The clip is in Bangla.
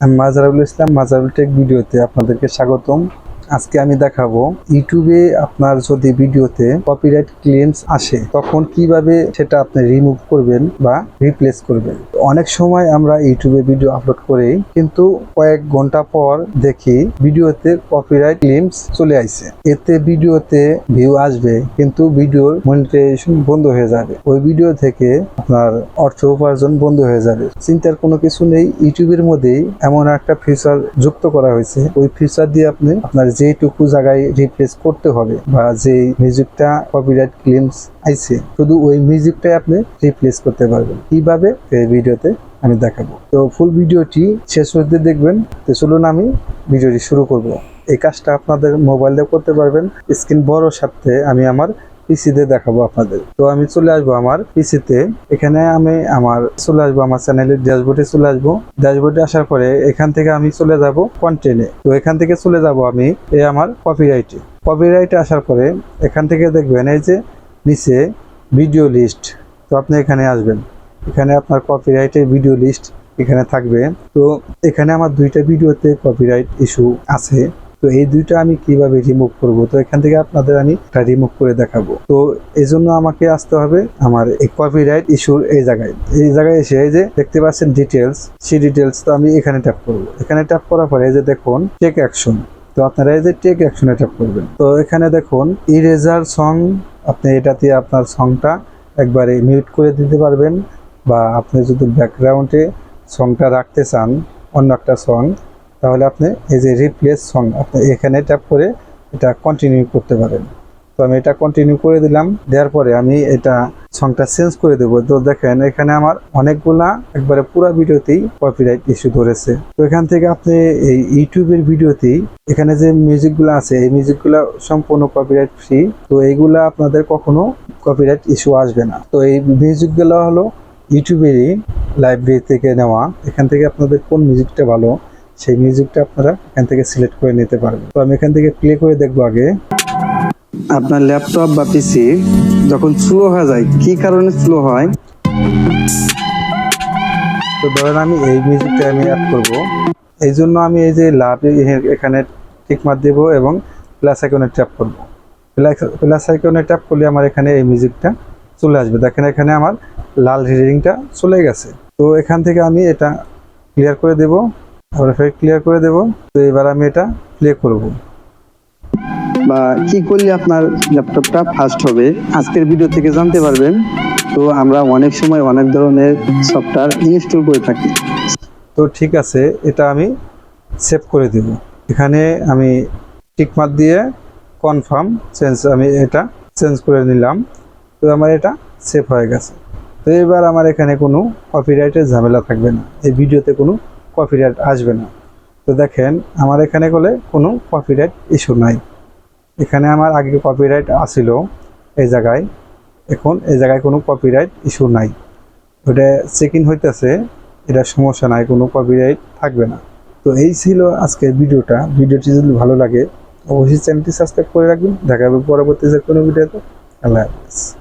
আমি মাজারুল ইসলাম মাজারুল টেক ভিডিওতে আপনাদেরকে স্বাগতম। আজকে আমি দেখাবো ইউটিউবে আপনার যদি ভিডিওতে কপিরাইট ক্লেমস আসে, তখন কীভাবে সেটা আপনি রিমুভ করবেন বা রিপ্লেস করবেন? অনেক সময় আমরা ইউটিউবে ভিডিও আপলোড করি, কিন্তু কয়েক ঘণ্টা পর দেখি ভিডিওতে কপিরাইট ক্লেমস চলে আসছে এতে ভিডিওতে ভিউ আসবে, কিন্তু ভিডিওর মনিটাইজেশন বন্ধ হয়ে যাবে। ওই ভিডিও থেকে আপনার অর্থ উপার্জন বন্ধ হয়ে যাবে। চিন্তার কোনো কিছু নেই, ইউটিউবের মধ্যেই এমন একটা ফিচার যুক্ত করা হয়েছে। ওই ফিচার দিয়ে আপনি আপনার যেটুকু জায়গায় রিপ্লেস করতে হবে বা যে মিউজিকটা কপিরাইট ক্লেমস আইছে, শুধু ওই মিউজিকটাই আপনি রিপ্লেস করতে পারবেন। কীভাবে এই ভিডিওতে আমি দেখাবো। তো ফুল ভিডিওটি শেষ হতে দেখবেন। তো চলুন আমি ভিডিওটি শুরু করব। এই কাজটা আপনাদের মোবাইলেও করতে পারবেন। স্ক্রিন বড় সাথে আমি আমার পিসিতে দেখাবো আপনাদের। তো আমি চলে আসব আমার পিসিতে। এখানে আমি আমার চলে আসব, আমার চ্যানেলের ড্যাশবোর্ডে চলে আসব। ড্যাশবোর্ডে আসার পরে এখান থেকে আমি চলে যাব কন্টেন্টে তো এখান থেকে চলে যাব আমি এই আমার কপিরাইটে কপিরাইটে আসার পরে এখান থেকে দেখবেন এই যে নিচে ভিডিও লিস্ট তো আপনি এখানে আসবেন। এখানে আপনার কপিরাইটের ভিডিও লিস্ট এখানে থাকবে। তো এখানে আমার দুইটা ভিডিওতে কপিরাইট ইস্যু আছে। তো এই দুইটা আমি কীভাবে রিমুভ করব? তো এখান থেকে আপনাদের আমি রিমুভ করে দেখাবো। তো এই জন্য আমাকে আসতে হবে আমার এই কপিরাইট ইস্যুর এই জায়গায়। এই জায়গায় এসে এই যে দেখতে পাচ্ছেন ডিটেলস সেই ডিটেলস তো আমি এখানে ট্যাপ করব। এখানে ট্যাপ করার পরে এই যে দেখুন টেক অ্যাকশন তো আপনারা এই যে টেক অ্যাকশনে ট্যাপ করবেন। তো এখানে দেখুন ইরেজার সং আপনি এটাতে আপনার সংটা একবারে মিউট করে দিতে পারবেন বা আপনি যদি ব্যাকগ্রাউন্ডে সংটা রাখতে চান, অন্য একটা সং তাহলে আপনি এই যে রিপ্লেস সং আপনি এখানে ট্যাপ করে এটা কন্টিনিউ করতে পারেন। তো আমি এটা কন্টিনিউ করে দিলাম, দেওয়ার পরে আমি এটা সংটা চেঞ্জ করে দেবো। তো দেখেন, এখানে আমার অনেকগুলা একবারে পুরো ভিডিওতেই কপিরাইট ইস্যু ধরেছে। তো এখান থেকে আপনি এই ইউটিউবের ভিডিওতেই এখানে যে মিউজিকগুলো আছে, এই মিউজিকগুলো সম্পূর্ণ কপিরাইট ফ্রি তো এইগুলা আপনাদের কখনো কপিরাইট ইস্যু আসবে না। তো এই মিউজিকগুলো হলো ইউটিউবেরই লাইব্রেরি থেকে নেওয়া। এখান থেকে আপনাদের কোন মিউজিকটা ভালো সেই মিউজিকটা আপনারা এখান থেকে সিলেক্ট করে নিতে পারবেন। তো আমি এখান থেকে প্লে করে দেখব আগে। আপনার ল্যাপটপ বা পিসি যখন স্লো হয়ে যায়, কি কারণে স্লো হয়? তো ধরেন আমি এই মিউজিকটা আমি অ্যাড করব। এই জন্য আমি এই যে লাভ এখানে টিক মার দেবো এবং প্লাস আইকনে ট্যাপ করব। প্লাস আইকনে ট্যাপ করলে আমার এখানে এই মিউজিকটা চলে আসবে। দেখেন এখানে আমার লাল রিডিংটা চলে গেছে। তো এখান থেকে আমি এটা ক্লিয়ার করে দেব। ফের ক্লিয়ার করে দেব। তো এবার আমি এটা প্লে করব। বা কি করলে আপনার ল্যাপটপটা ফাস্ট হবে? আজকের ভিডিও থেকে জানতে পারবেন। তো আমরা অনেক সময় অনেক ধরনের সফটওয়্যার ইনস্টল করে থাকি। তো ঠিক আছে এটা আমি সেভ করে দেব। এখানে আমি টিকমার্ক দিয়ে কনফার্ম চেঞ্জ আমি এটা চেঞ্জ করে নিলাম। তো আমার এটা সেভ হয়ে গেছে। তো এবার আমার এখানে কোনো কপিরাইটের ঝামেলা থাকবে না। এই ভিডিওতে কোনো কপিরাইট আসবে না। তো দেখেন, আমার এখানে বলে কোনো কপিরাইট ইস্যু নাই। এখানে আমার আগে কপিরাইট আসিল এই জায়গায়। এখন এই জায়গায় কোনো কপিরাইট ইস্যু নাই। ওটা চেক ইন হইতেছে, এটা সমস্যা নাই, কোনো কপিরাইট থাকবে না। তো এই ছিল আজকের ভিডিওটা। ভিডিওটি যদি ভালো লাগে, অবশ্যই চ্যানেলটি সাবস্ক্রাইব করে রাখবেন। দেখা হবে পরবর্তী যে কোনো ভিডিওতে। আল্লাহ হাফিজ।